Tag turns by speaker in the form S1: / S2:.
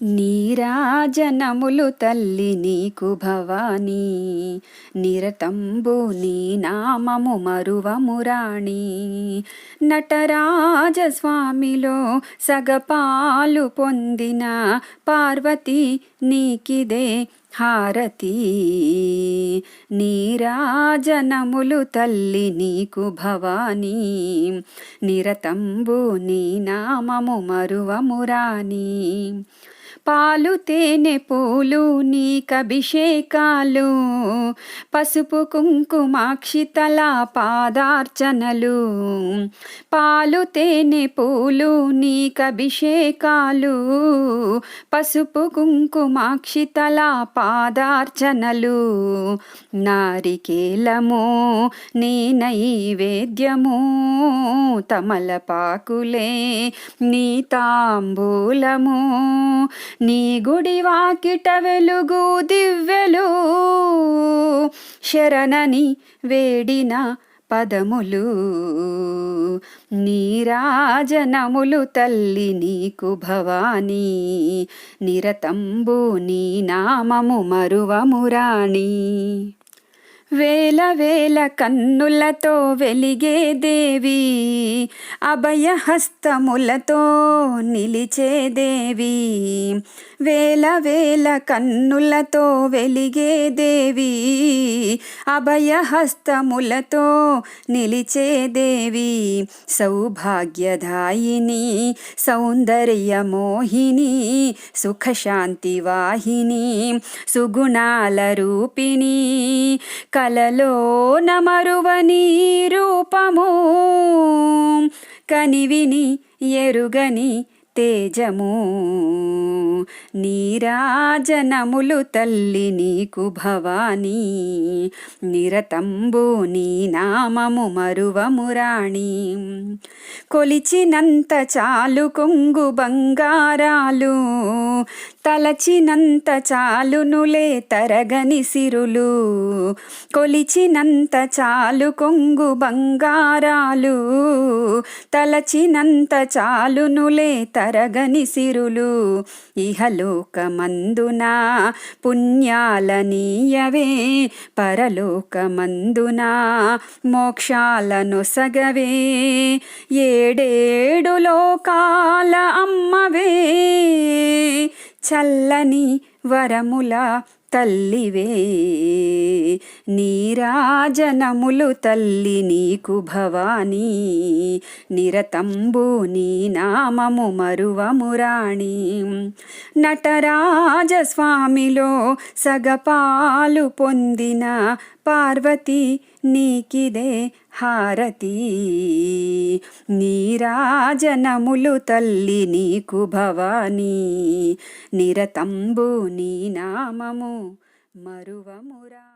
S1: నీరాజనములు తల్లి నీకు భవానీ నిరతంబు నీ నామము మరువమురాణి నటరాజస్వామిలో సగపాలు పొందిన పార్వతి నీకిదే హారతి. నీరాజనములు తల్లి నీకు భవానీ. నిరతంబు నీ నామము మరువమురాని పాలు తేనె పూలు నీకభిషేకాలు పసుపు కుంకుమాక్షితల పాదార్చనలు. పాలు తేనె పూలు నీకభిషేకాలు పసుపు కుంకుమాక్షితల పాదార్చనలు. నారికేలము నీ నైవేద్యము తమలపాకులే నీ తాంబూలము. నీ గుడి వాకిట వెలుగు దివ్యలు శరణని వేడిన పదములు. నీరాజనములు తల్లి నీకు భవానీ నిరతంబు నీ నామము మరువమురాణి వేల వేల కన్నులతో వెలిగే దేవి అభయహస్తములతో నిలిచే దేవి. వేల వేల కన్నులతో వెలిగే దేవి అభయహస్తములతో నిలిచే దేవి. సౌభాగ్యదాయిని సౌందర్యమోహిని సుఖశాంతి వాహిని సుగుణాల రూపిణి కలలో నమరువని రూపము. కనివిని ఎరుగని తేజము. నీరాజనములు తల్లి నీకు భవానీ. నిరతంబు నీ నామము మరువమురాణి కొలిచినంత చాలు కొంగు బంగారాలు. తలచినంత చాలునులే తరగని సిరులు. కొలిచినంత చాలు కొంగు బంగారాలు. తలచినంత చాలునులే తరగని సిరులు. ఇహలోకమందున? పుణ్యాలనీయవే పరలోకమందున? మోక్షాలను సగవే ఏడేడు లోకాల అమ్మవే. చల్లని వరముల తల్లివే. నీరాజనములు తల్లి నీకు భవానీ. నిరతంబు నీ నామము మరువమురాణి నటరాజస్వామిలో సగపాలు పొందిన పార్వతి నీకిదే. హారతి. నీరాజనములు తల్లి నీకు భవానీ. నిరతంబు నీ నామము మరువమురా.